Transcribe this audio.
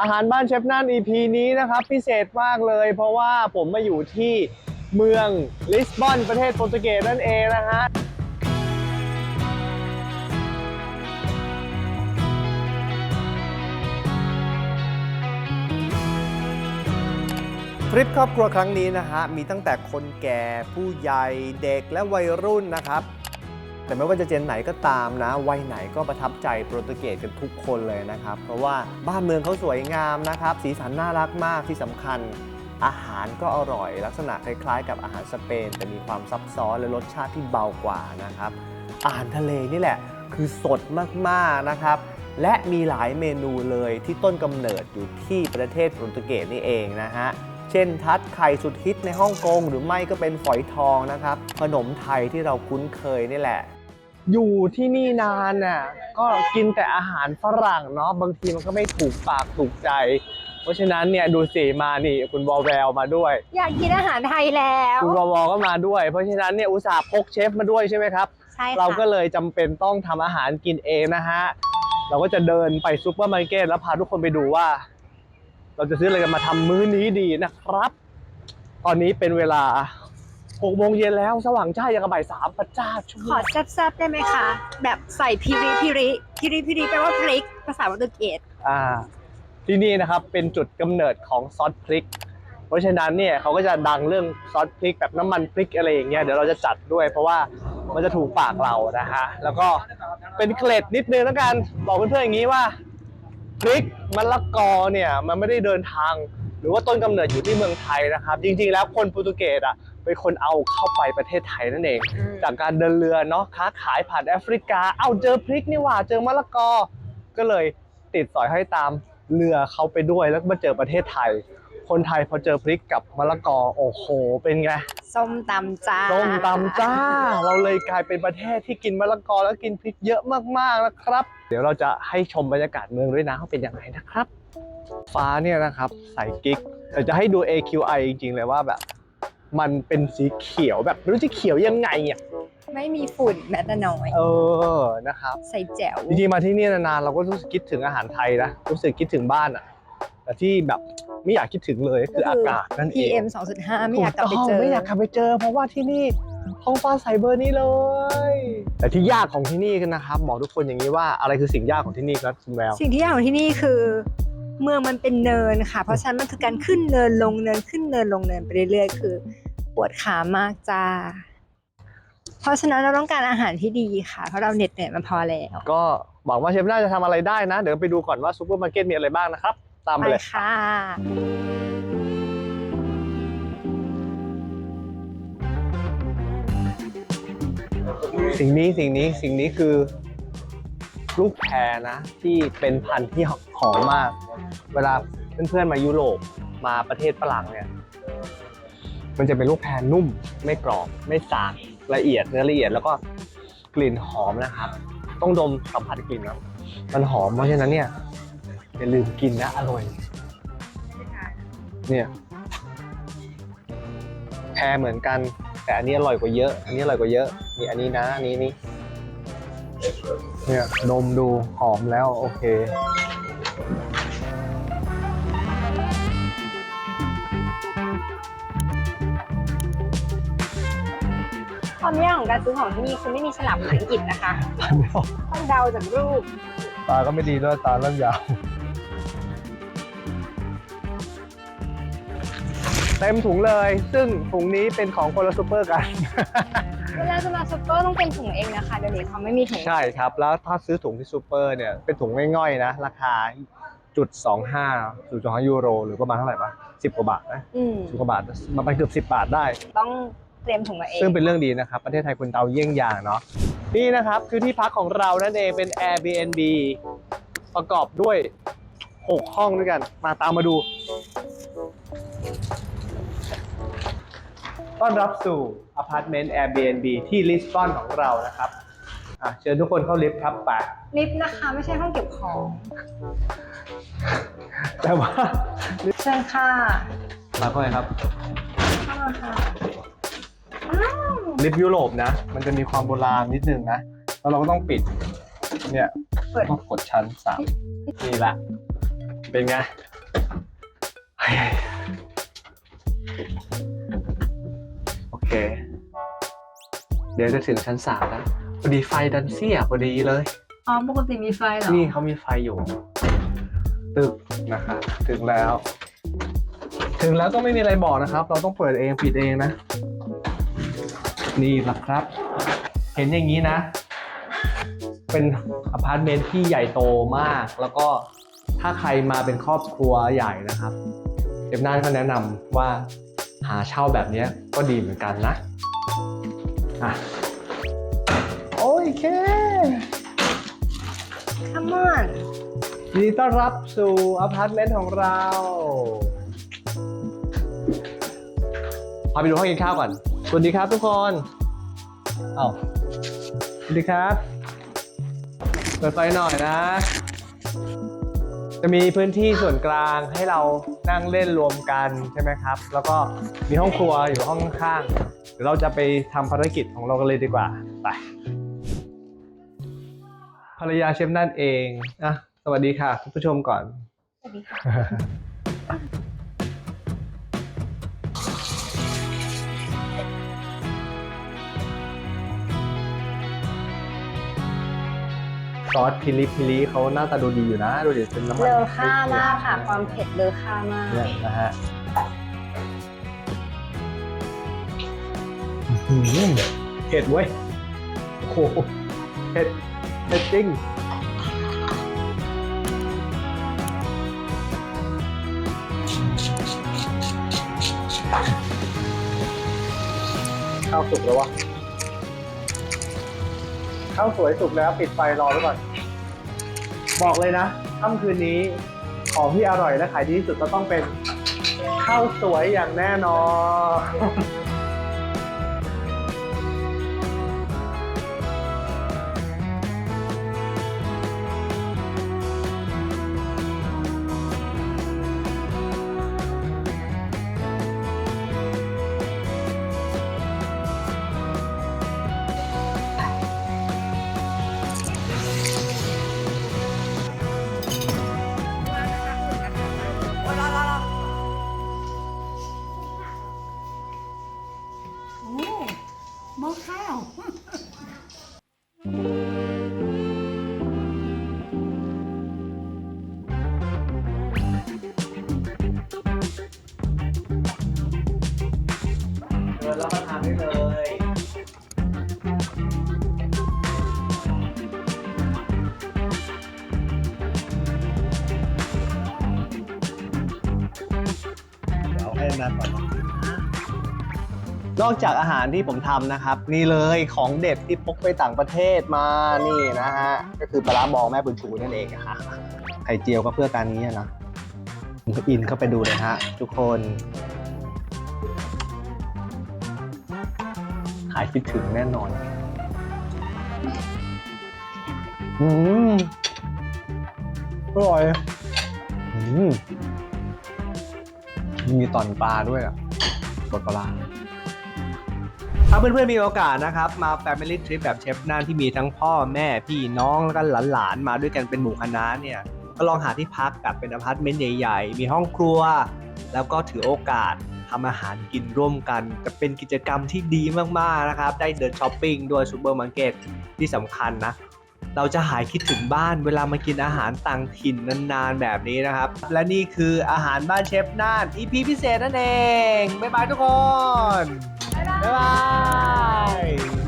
อาหารบ้านเชฟนั่น EP นี้นะครับ พิเศษมากเลย เพราะว่าผมมาอยู่ที่เมืองลิสบอนประเทศโปรตุเกสนั่นเองนะฮะทริปครอบครัวครั้งนี้นะฮะมีตั้งแต่คนแก่ผู้ใหญ่เด็กและวัยรุ่นนะครับ แต่ไม่ว่าจะเจนไหนก็ตามนะวัยไหนก็ประทับใจโปรตุเกสกันทุกคนเลยนะครับ เพราะว่าบ้านเมืองเขาสวยงามนะครับ สีสันน่ารักมากที่สำคัญ อาหารก็อร่อย ลักษณะคล้ายๆ กับอาหารสเปน แต่มีความซับซ้อนและรสชาติที่เบากว่านะครับอาหารทะเลนี่แหละ คือสดมากๆนะครับและมีหลายเมนูเลยที่ต้นกำเนิดอยู่ที่ประเทศโปรตุเกสนี่เองนะฮะ เช่นทัดไข่สุดฮิตในฮ่องกงหรือไม่ก็เป็นฝอยทองนะครับ ขนมไทยที่เราคุ้นเคยนี่แหละ อยู่ที่นี่นานน่ะก็กินแต่อาหารฝรั่งเนาะบางทีมันก็ไม่ถูกปากถูกใจ เพราะฉะนั้นเนี่ยดูสิมานี่คุณวอลแววมาด้วย อยากกินอาหารไทยแล้วคุณวอลวอลก็มาด้วย เพราะฉะนั้นเนี่ยอุตส่าห์พกเชฟมาด้วยใช่ไหมครับ ใช่ค่ะเราก็เลยจำเป็นต้องทำอาหารกินเองนะฮะ เราก็จะเดินไปซูเปอร์มาร์เก็ตแล้วพาทุกคนไปดูว่า เราจะซื้ออะไรกันมาทำมื้อนี้ดีนะครับ ตอนนี้เป็นเวลา 6โมงเย็นแล้วสว่างจ้าอย่างกับบ่ายสามพระเจ้าช่วยขอแซ่บๆได้ไหมคะ แบบใส่พิริพิริพิริพิริแปลว่าพริก ภาษาโปรตุเกสอ่า ที่นี่นะครับเป็นจุดกำเนิดของซอสพริก เพราะฉะนั้นเนี่ยเขาก็จะดังเรื่องซอสพริกแบบน้ำมันพริกอะไรอย่างเงี้ยเดี๋ยวเราจะจัดด้วย เพราะว่ามันจะถูกปากเรานะฮะแล้วก็เป็นเกล็ดนิดนึงแล้วกันบอกเพื่อนๆอย่างนี้ว่า พริกมะละกอเนี่ยมันไม่ได้เดินทาง หรือว่าต้นกำเนิดอยู่ที่เมืองไทยนะครับ จริงๆแล้วคนโปรตุเกสอะ เป็นคนเอาเข้าไปประเทศไทยนั่นเอง จากการเดินเรือเนาะค้าขายผ่านแอฟริกา เอาเจอพริกนี่หว่าเจอมะละกอ ก็เลยติดสอยให้อยตามเรือเขาไปด้วยแล้วก็มาเจอประเทศไทย คนไทยพอเจอพริกกับมะละกอโอ้โหเป็นไงส้มตำจ้าส้มตำจ้า เราเลยกลายเป็นประเทศที่กินมะละกอแล้วกินพริกเยอะมากๆนะครับ เดี๋ยวเราจะให้ชมบรรยากาศเมืองด้วยนะว่าเป็นยังไงนะครับ ฟ้าเนี่ยนะครับใสกิ๊กแต่จะให้ดู AQI จริงๆเลยว่าแบบ มันเป็นสีเขียวแบบไม่รู้จะเขียวยังไงอะไม่มีฝุ่นแม้แต่น้อย เออนะครับ ใส่แจ๋วจริงๆมาที่นี่นานๆเราก็รู้สึกคิดถึงอาหารไทยนะรู้สึกคิดถึงบ้านอะแต่ที่แบบไม่อยากคิดถึงเลยก็คืออากาศนั่นเอง PM 2.5 ไม่อยากกลับไปเจถูอต้งไม่อยากกลับไปเจอ เพราะว่าที่นี่ท้องฟ้าใสเบอร์นี้เลย แต่ที่ยากของที่นี่กันนะครับบอกทุกคนอย่างนี้ว่าอะไรคือสิ่งยากของที่นี่ครับคุณแววสิ่งที่ยากของที่นี่คือ เมืองมันเป็นเนินค่ะ เพราะฉะนั้นมันคือการขึ้นเนินลงเนินขึ้นเนินลงเนินไปเรื่อยๆ คือปวดขามากจ้า เพราะฉะนั้นเราต้องการอาหารที่ดีค่ะ เพราะเราเหน็ดเหนื่อยมาพอแล้ว ก็หวังว่าเชฟน่าจะทำอะไรได้นะ เดี๋ยวไปดูก่อนว่าซูเปอร์มาร์เก็ตมีอะไรบ้างนะครับ ตามไปไปเลยค่ะ สิ่งนี้สิ่งนี้สิ่งนี้คือ ลูกแพรนะ ที่เป็นพันธุ์ที่หอมมาก เวลาเพื่อนๆมายุโรปมาประเทศฝรั่งเนี่ยมันจะเป็นลูกแพรนุ่ม ไม่กรอบ ไม่สากละเอียดเนื้อละเอียดแล้วก็กลิ่นหอมนะครับ ต้องดมสัมผัสกลิ่นนะมันหอมเพราะฉะนั้นเนี่ยอย่าลืมกินนะอร่อย เนี่ยแพรเหมือนกัน แต่อันนี้อร่อยกว่าเยอะ อันนี้อร่อยกว่าเยอะนี่อันนี้นะอันนี้นี่ เนี่ยดมดูหอมแล้วโอเค ความยากของการซื้อของที่นี่คือไม่มีฉลากภาษาอังกฤษนะคะต้องเดาจากรูป ตาก็ไม่ดีด้วยตาเริ่มยาว เต็มถุงเลย ซึ่งถุงนี้เป็นของคนละซูเปอร์กัน เวลาจะมาซุปเปอร์ต้องเป็นถุงเองนะคะเดี๋ยวนี้เขาไม่มีถุงใช่ครับ แล้วถ้าซื้อถุงที่ซูเปอร์เนี่ยเป็นถุงง่อยๆนะราคาจุดสองห้าจุดสองห้ายูโร หรือประมาณเท่าไหร่ปะสิบกว่าบาทนะอืมสิบกว่าบาทประมาณเกือบสิบบาทได้ ต้องเตรียมถุงมาเอง ซึ่งเป็นเรื่องดีนะครับ ประเทศไทยคุณเตาเยี่ยงอย่างเนาะนี่นะครับคือที่พักของเรานั่นเองเป็น Airbnb ประกอบด้วย 6 ห้องด้วยกัน มาตามมาดู ต้อนรับสู่อพาร์ตเมนต์ Airbnb ที่ลิสบอนของเรานะครับอะเชิญทุกคนเข้าลิฟต์ครับไปลิฟต์นะคะไม่ใช่ห้องเก็บของแต่ว่าเชิญค่ะมาเข้าไปครับเข้ามาค่ะอ้าวลิฟต์ยุโรปนะ มันจะมีความโบราณนิดนึงนะ แล้วเราก็ต้องปิด เนี่ยเปิดต้องกดชั้นสามนี่แหละ เป็นไง เฮ้ยโอเค เดี๋ยวจะถึงชั้นสามแล้วพอดีไฟดันเสียพอดีเลย อ๋อปกติมีไฟเหรอ นี่เขามีไฟอยู่ ตึกนะครับถึงแล้ว ถึงแล้วก็ไม่มีอะไรบอกนะครับ เราต้องเปิดเองปิดเองนะ นี่แหละครับ เห็นอย่างนี้นะ เป็นอพาร์ตเมนต์ที่ใหญ่โตมาก แล้วก็ถ้าใครมาเป็นครอบครัวใหญ่นะครับ เอฟน่านก็แนะนำว่า หาเช่าแบบเนี้ยก็ดีเหมือนกันนะอะโอเค Come on ยินดีต้อนรับสู่อพาร์ตเมนต์ของเราพาไปดูห้องกินข้าวก่อน สวัสดีครับทุกคน เอ้าสวัสดีครับเปิดไฟหน่อยนะ จะมีพื้นที่ส่วนกลางให้เรา นั่งเล่นรวมกันใช่ไหมครับ แล้วก็มีห้องครัวอยู่ห้องข้างๆเดี๋ยวเราจะไปทำภารกิจของเรากันเลยดีกว่าไปภรรยาเชฟนั่นเองอะสวัสดีค่ะคุณผู้ชมก่อน สวัสดีค่ะ ซอสพิลิพิลิเขาหน้าตาดูดีอยู่นะ ดูดิเป็นน้ำมันเลอค่ามากค่ะ ความเผ็ดเลอค่ามาก เนี่ยนะฮะอื้อหือเผ็ดเว้ยโอ้โหเผ็ดเผ็ดจริง ข้าวสุกแล้ววะ ข้าวสวยสุกแล้วปิดไฟรอไว้ก่อน บอกเลยนะค่ำคืนนี้ของที่อร่อยและขายดีที่สุดก็ต้องเป็นข้าวสวยอย่างแน่นอน ดี๋ยวให้นนก่อนนอกจากอาหารที่ผมทำนะครับ นี่เลยของเด็ดที่พกไปต่างประเทศมานี่นะฮะก็คือปลาร้าบองแม่บุญชูนั่นเองอะค่ะไข่เจียวก็เพื่อการนี้อะนะผมก็อินเข้าไปดูเลยฮะ ทุกคนหายคิดถึงแน่นอนอืมอร่อยอืม มีตอนปลาด้วยอะตอนปลาถ้าเพื่อนๆมีโอกาสนะครับมา Family Trip แบบเชฟน่านที่มีทั้งพ่อแม่พี่น้องแล้วก็หลานๆมาด้วยกันเป็นหมู่คณะเนี่ยก็ลองหาที่พักแบบเป็นอพาร์ตเมนต์ใหญ่ๆ มีห้องครัว แล้วก็ถือโอกาสทำอาหารกินร่วมกัน จะเป็นกิจกรรมที่ดีมากๆนะครับ ได้เดินช้อปปิ้งด้วยซูเปอร์มาร์เก็ตที่สำคัญนะ เราจะหายคิดถึงบ้านเวลามากินอาหารต่างถิ่นนานๆแบบนี้นะครับ และนี่คืออาหารบ้านเชฟน่าน EP พิเศษนั่นเอง บ๊ายบายทุกคน บ๊ายบาย